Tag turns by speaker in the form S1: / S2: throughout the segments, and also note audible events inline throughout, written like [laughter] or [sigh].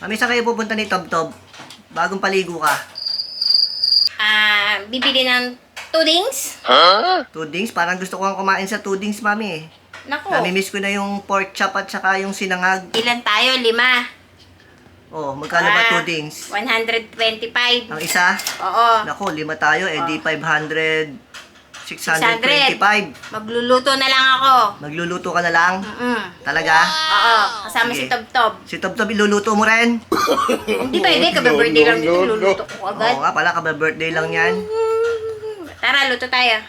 S1: Mami, saan kayo pupunta ni Tob Tob? Bagong paligo ka.
S2: Ah, bibili ng tudings?
S1: Tudings? Parang gusto ko ang kumain sa tudings, Mami eh.
S2: Nako.
S1: Namimiss ko na yung pork chop at saka yung sinangag.
S2: Ilan tayo? Lima.
S1: Oh, magkano ba
S2: Ah,
S1: tudings?
S2: 125.
S1: Ang isa?
S2: Oo.
S1: Nako, lima tayo. Eh, di 500... 625.
S2: Magluluto na lang ako.
S1: Magluluto ka na lang?
S2: Mm.
S1: Talaga?
S2: Oo. Kasama si
S1: Sige.
S2: Tob Tob.
S1: Si Tob Tob, iluluto mo rin? [coughs]
S2: Hindi pwede, kabe-birthday lang dito. Luluto ko agad.
S1: Oo nga pala, kaba-birthday lang yan.
S2: Tara, luto tayo.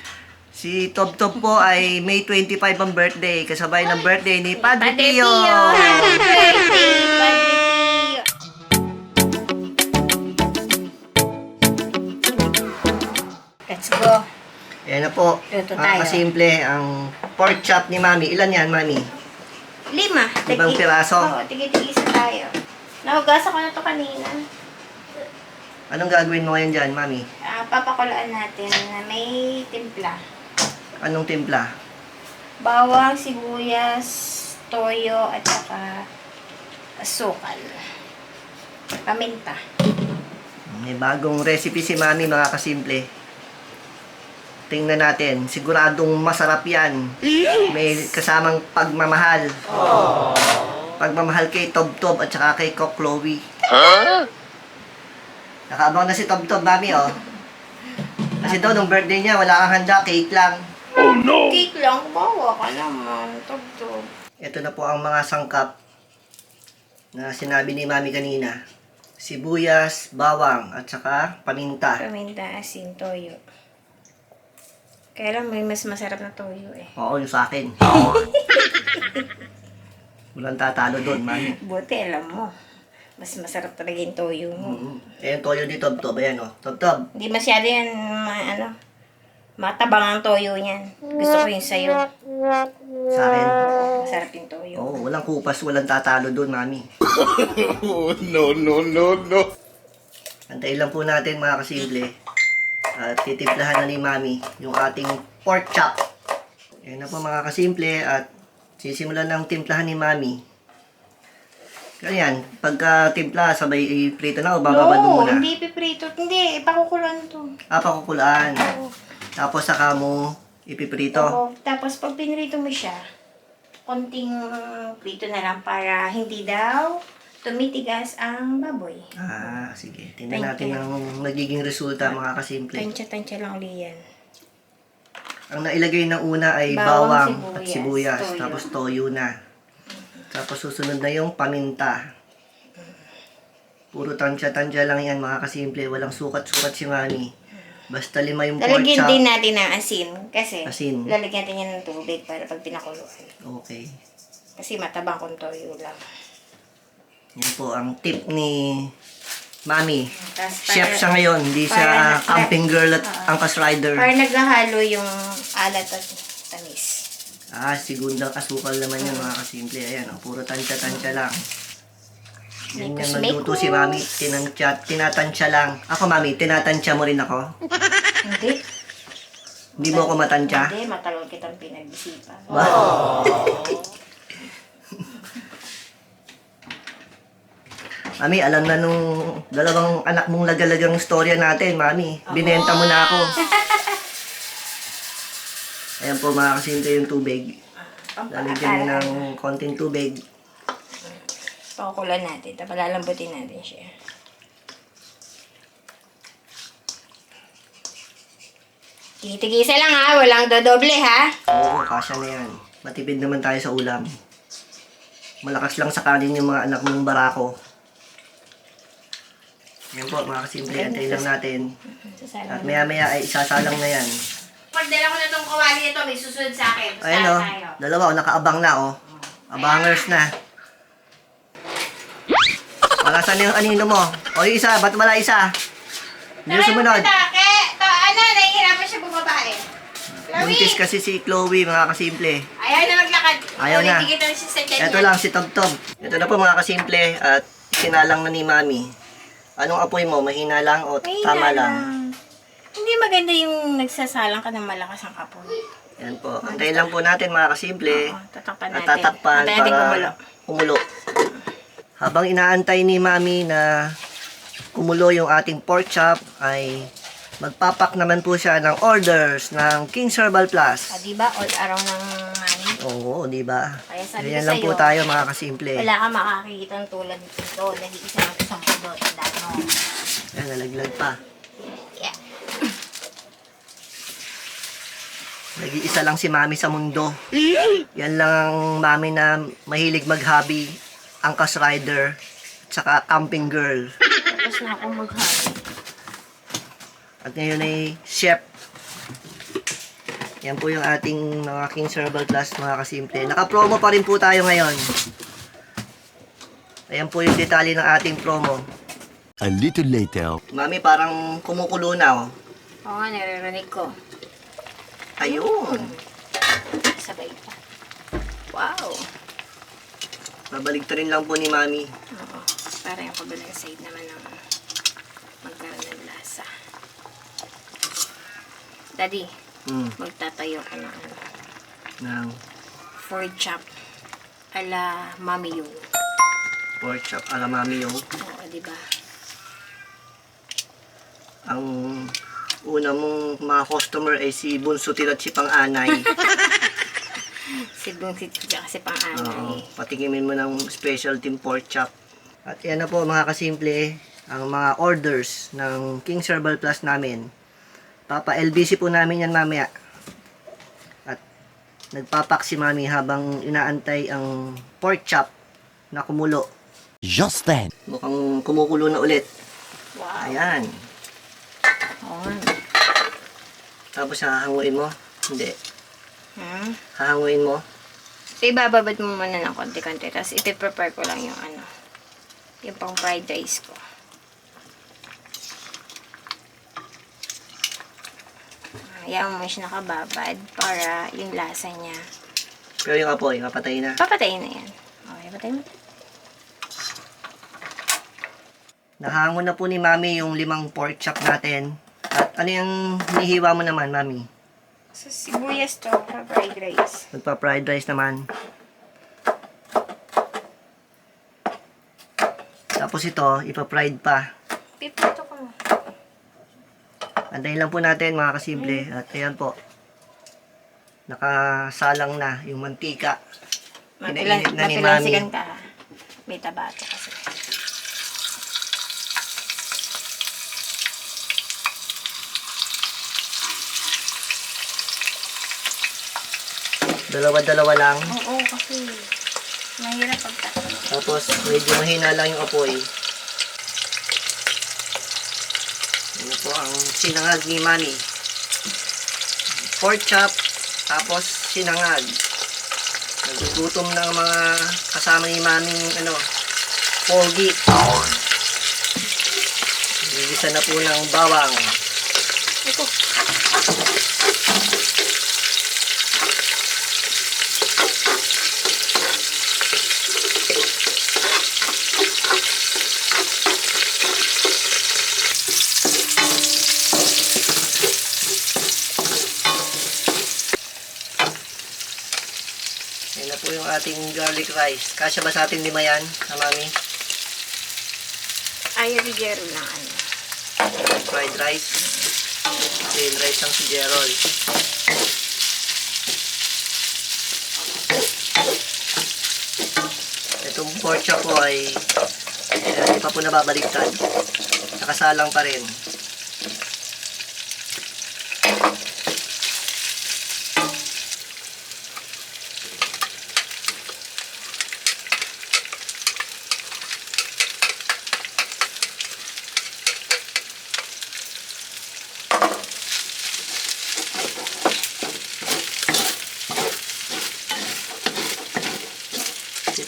S1: Si Tob Tob po ay May 25 ang birthday, kasabay ng birthday ni Padre
S2: Padre
S1: Pio.
S2: Pio. [laughs] Happy birthday, Padre Pio. Let's go.
S1: Yan na po.
S2: Luto
S1: Mga
S2: tayo.
S1: kasimple, ang pork chop ni Mami. Ilan yan, Mami?
S2: Lima.
S1: Limang piraso?
S2: Oo, tigi-tigisa tayo. Nahugasan ko na to kanina.
S1: Anong gagawin mo ngayon dyan, Mami?
S2: Ah, papakulaan natin na may timpla.
S1: Anong timpla?
S2: Bawang, sibuyas, toyo, at saka asukal. Paminta.
S1: May bagong recipe si Mami, mga kasimple. Tingnan natin. Siguradong masarap yan. May kasamang pagmamahal. Pagmamahal kay Tob Tob at saka kay Cock Chloe. Nakaabang na si Tob Tob, Mami, oh. Kasi daw, nung birthday niya, wala kang handa, cake lang.
S2: Cake lang, bawa ka naman. Tugtog.
S1: Ito na po ang mga sangkap na sinabi ni Mami kanina. Sibuyas, bawang, at saka paminta.
S2: Paminta, asin, toyo. Kaya lang may mas masarap na toyo eh.
S1: Oo, yung sa akin. [laughs] Walang tatalo doon, Mami.
S2: Buti, alam mo. Mas masarap talaga yung toyo mo.
S1: Mm. Eh, yung toyo ni Tob Tob, ayan o. Tob Tob.
S2: Hindi masyado yan, ma- ano, matabang ang toyo niyan. Gusto ko yung sayo.
S1: Sa akin.
S2: Masarap yung toyo.
S1: Oo, walang kupas, walang tatalo doon, Mami. [laughs]
S3: Oh, no, no, no, no.
S1: Antayin lang po natin, mga kasimple. At titimplahan na ni Mami yung ating pork chop. Ayan na po, mga kasimple. At sisimulan ng timplahan ni Mami. Ganyan, pagka timpla, sabay i-prito na o bababad mo
S2: No,
S1: muna?
S2: hindi piprito. Hindi, ipakukulan to.
S1: Ah, pakukulaan. Tapos saka mo ipiprito.
S2: Oo, tapos pag pinrito mo siya, konting prito na lang para hindi daw tumitigas ang baboy.
S1: Ah, sige. Tingnan
S2: Thank
S1: natin
S2: you.
S1: ang nagiging resulta, mga kasimple.
S2: Tansya-tansya lang uli yan.
S1: Ang nailagay na una ay
S2: Bawang,
S1: bawang, at
S2: sibuyas,
S1: sibuyas.
S2: toyo.
S1: Tapos toyo na. Tapos susunod na yung paminta. Puro tansya-tansya lang yan, mga kasimple. Walang sukat-sukat si Mami. Basta lima yung pork
S2: Lalagyan
S1: chop.
S2: din natin ng asin. Kasi
S1: Asin.
S2: lalagyan natin yan ng tubig para pag pinakuluan.
S1: Okay.
S2: Kasi matabang kung toyo lang.
S1: Yan po ang tip ni Mami.
S2: Tapos
S1: Chef siya ngayon, hindi siya
S2: para-
S1: camping girl at angkas rider.
S2: Para naghahalo yung alat at tamis.
S1: Ah, segundang asukal naman yun mga kasimple. Ayan, oh, puro tansya-tansya lang. Yan yung nagluto si Mami. Tinansya, tinatansya lang. Ako, Mami, tinatansya mo rin ako.
S2: Hindi.
S1: Hindi mo ako matansya.
S2: Hindi, matalog kitang pinag-isipan.
S1: Wow. [laughs] Mami, alam na nung dalawang anak mong lagalagang storya natin, Mami. Binenta mo na ako. Ayan po mga kasimple yung tubig. Lalagyan mo ng konting tubig.
S2: Pakukulan natin. Tapos lalambutin natin siya. Titigisa lang ha. Walang dodoble ha.
S1: Oo, kasya na yan. Matipid naman tayo sa ulam. Malakas lang sa kanin yung mga anak mong barako. Yan po, mga kasimple. Antay lang natin. At maya maya ay isasalang na yan.
S2: Pag dala ko na tong kawali nito, may susunod sa akin.
S1: Ayan o, dalawa o, nakaabang na o. Abangers na. Wala saan yung anino mo? O yung isa, ba't wala isa? Yung sumunod.
S2: Take, to, ano, nahihirapan siya bumaba eh.
S1: Buntis kasi si Chloe, mga kasimple.
S2: Ayaw na maglakad.
S1: Ayaw na.
S2: Ulitigit na siya sa tiyan
S1: Ito
S2: niya.
S1: lang si Tob. Ito na po mga kasimple at sinalang na ni Mami. Anong apoy mo? Mahina lang o
S2: Mahina
S1: tama lang?
S2: Hindi maganda yung nagsasalang ka ng malakas ang kapoy.
S1: Yan po. Antayin lang po natin mga kasimple.
S2: Oo, tatakpan
S1: At
S2: natin.
S1: tatakpan
S2: Antayin natin
S1: para
S2: kumulo.
S1: kumulo. habang inaantay ni Mami na kumulo yung ating pork chop, ay magpapak naman po siya ng orders ng King's Herbal Plus.
S2: Ah, di ba? All around ng mami.
S1: Oo, di ba?
S2: Kaya sabi
S1: Ganyan
S2: ko
S1: lang po
S2: sa'yo,
S1: tayo mga kasimple.
S2: Wala ka makakikita ng tulad nito. Nag-iisa lang ito sa mundo. Mo.
S1: Yan, nalaglag pa.
S2: Yeah.
S1: Nag-iisa lang si Mami sa mundo. Yan lang ang Mami na mahilig mag-hobby, angkas rider, at saka camping girl.
S2: Tapos na ako mag-hobby.
S1: At ngayon ay chef. Yan po yung ating mga King's Herbal Plus mga kasimple. Naka-promo pa rin po tayo ngayon. Ayan po yung detalye ng ating promo.
S4: A little later.
S1: Mami, parang kumukulo na oh.
S2: Oo nga, naririnig ko.
S1: Ayun.
S2: Sabay pa. Wow.
S1: Babalik rin lang po ni Mami.
S2: Oo. Para yung kabilang side naman ng magkaroon ng lasa. Daddy,
S1: Hmm.
S2: magtatayo ka ng ano,
S1: Ng
S2: pork chop ala Mami Yung.
S1: pork chop ala Mami yung.
S2: Oo, di ba?
S1: Ang una mong mga customer ay si Bunsutil at si Pang-Anay. [laughs]
S2: Si Bungsit ko kasi pang
S1: Oo,
S2: anay.
S1: patikimin mo ng special team pork chop. At yan na po mga kasimple, ang mga orders ng King's Herbal Plus namin. Papa LBC po namin yan mamaya. At nagpapak si mami habang inaantay ang pork chop na kumulo.
S4: Just then.
S1: Mukhang kumukulo na ulit.
S2: Wow.
S1: Ayan.
S2: Oo.
S1: Tapos hahanguin mo? Hindi.
S2: Hmm?
S1: Hahanguin mo?
S2: So, ibababad mo muna ng konti-konti. Tapos, ipiprepare ko lang yung ano. Yung pang fried rice ko. Hayaan mo siya nakababad para yung lasa niya.
S1: Pero yung apoy, mapatay na.
S2: Papatayin na yan. Okay, patayin mo.
S1: Nahango na po ni Mami yung limang pork chop natin. At ano yung nihiwa mo naman, Mami?
S2: So, sibuyas to para fried rice.
S1: Magpa-fried rice naman. Tapos ito, ipa-fried pa.
S2: Piprito ko mo.
S1: Antayin lang po natin mga kasimple. At ayan po. Nakasalang na yung mantika. Pinainit na ni Mami.
S2: ka. May tabato kasi.
S1: Dalawa-dalawa lang.
S2: Oo, kasi mahirap pagtatalo.
S1: Tapos medyo mahina lang yung apoy. Ano po ang sinangag ni Mami. Pork chop, tapos sinangag. Nagugutom ng mga kasama ni Mami ano, pogi. Gigisa na po ng bawang.
S2: Ito.
S1: Yan na po yung ating garlic rice. Kasya ba sa ating lima yan, ha, Mami?
S2: Ayaw bigero lang ano.
S1: Fried rice. Plain rice ang si Gerald. Itong pork chop po ay eh, hindi pa po nababaliktad. Nakasalang pa rin.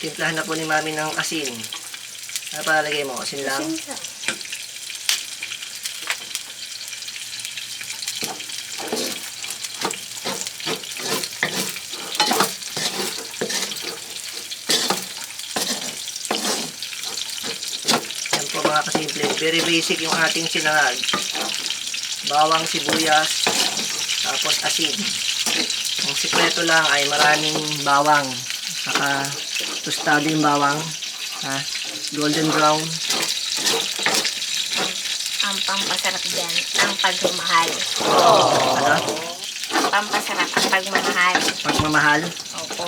S1: Titimplahan na po ni Mami ng asin. Ano palagay mo? Asin lang? Yan po mga kasimple. Very basic yung ating sinangag. Bawang, sibuyas, tapos asin. Ang sikreto lang ay maraming bawang. Saka tostado yung bawang. Ha? golden brown.
S2: Ang pampasarap dyan, ang pagmamahal.
S1: Ano?
S2: Ang pampasarap, ang pagmamahal.
S1: Pagmamahal.
S2: Opo.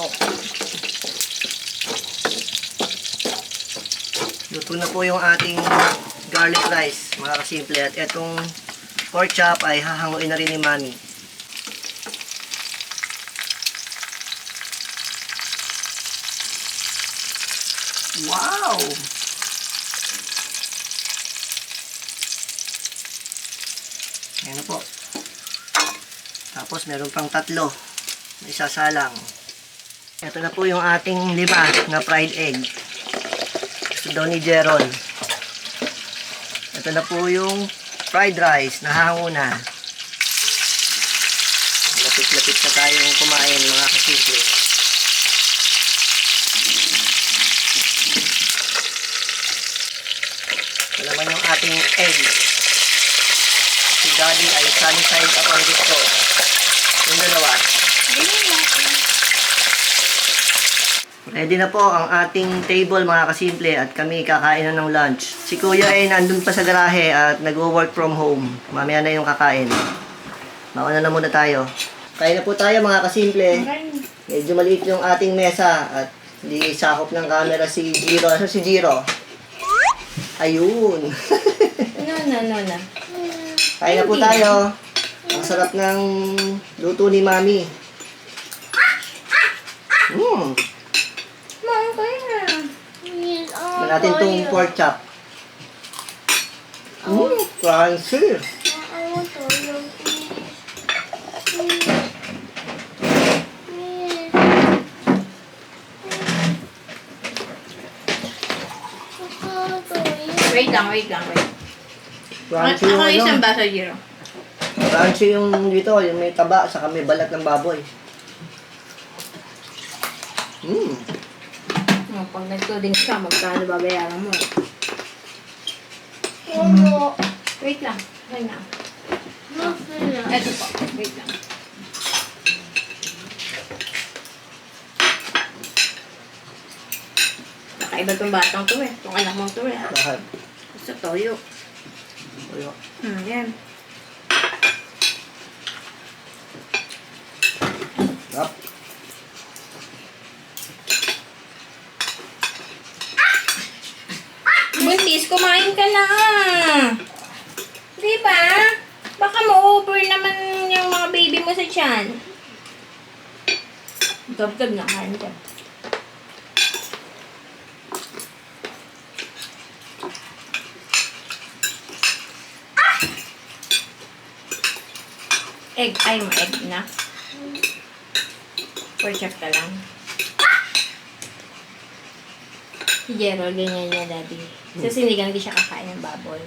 S1: Luto na po yung ating garlic rice, mga kasimple. At itong pork chop ay hahanguin na rin ni Mami. Wow! Ayan po. Tapos meron pang tatlo na isasalang. Ito na po yung ating lima na fried egg. Gusto daw ni Jeron. Ito na po yung fried rice na hango na. Lapit-lapit na tayong kumain mga kasimple. Ito naman yung ating egg. Si Daddy ay sunny side up ang gusto. Yung dalawa. Ready na po ang ating table mga kasimple at kami kakain na ng lunch. Si Kuya ay nandun pa sa garahe at nag-work from home. Mamaya na yung kakain. Mauna na muna tayo. Kain na po tayo mga kasimple. Medyo maliit yung ating mesa at hindi sakop ng camera si Jiro. Asa si Jiro? Ayun.
S2: No, no, no, no.
S1: Kain na po tayo. Ang sarap ng luto ni Mami. Hmm.
S2: Mom, kaya na.
S1: Tignan natin itong pork chop. Mmm, crunchy.
S2: Lang, wait lang, wait.
S1: Crunchy yung
S2: Ako isang
S1: ano.
S2: baso, Jiro.
S1: Crunchy yung dito, yung may taba, saka may balat ng baboy. Mmm.
S2: Oh, pag nag-coding ka, magkano babayaran mo? Wait lang, wait lang. Eto po, wait lang. Kakaiba tong batang to eh. Tong anak mong to eh.
S1: Lahat.
S2: Gusto toyo.
S1: Ayo.
S2: Hmm, yan.
S1: Up.
S2: Buntis, kumain ka na. Di ba? Baka ma-over naman yung mga baby mo sa tiyan. Gab-gab na, kain ka. Egg, ay mo egg na. Pork chop ka lang. Si Gerald, ganyan niya, daddy. Sa sinigang, hindi siya kakain ng baboy.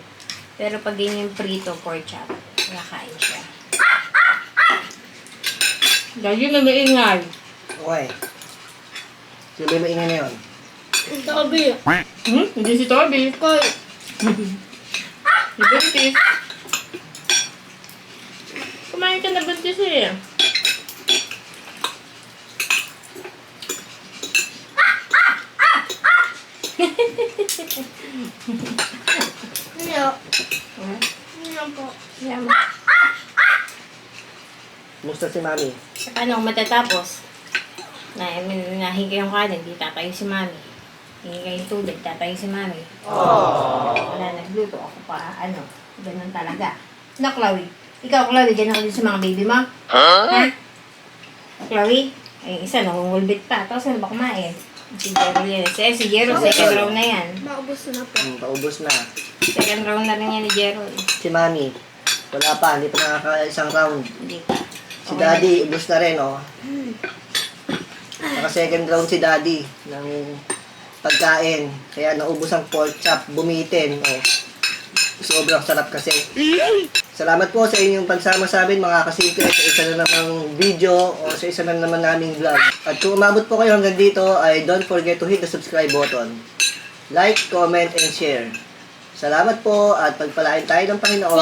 S2: Pero pag ganyan yung prito, pork chop, kakain siya. Daddy, may maingay.
S1: Okay. Sino ba maingay na yun?
S2: Hmm? Hindi si Toby. Koy. [laughs] si Buntis. Kumain ka na eh. Hmm? Yan.
S1: Musta si Mami?
S2: Sa paano matatapos? Na, I mean, nahiga yung kanin, di tatayo si mami. Hihiga yung tubig, tatayo si mami. Wala, nagluto ako pa, ano, ganun talaga. Na, Chloe? Ikaw, Chloe, ganun ka din sa mga baby mo? Ha? Chloe? Ay, isa, nangungulbit pa. Tapos ano ba kumain? Si Jero yan. Si, eh, si Jero, second round na yan.
S1: Hmm, paubos na.
S2: Second round na rin yan ni Jero. eh.
S1: Si Mami, wala pa, hindi pa nakaka isang round.
S2: Hindi pa.
S1: Si Daddy, ubos na rin, oh. Naka second round si Daddy ng pagkain. Kaya naubos ang pork chop, bumitin, oh. Sobrang sarap kasi. Salamat po sa inyong pagsama sa amin mga kasimple sa isa na namang video o sa isa na naman naming vlog. At kung umabot po kayo hanggang dito ay don't forget to hit the subscribe button. Like, comment, and share. Salamat po at pagpalain tayo ng Panginoon.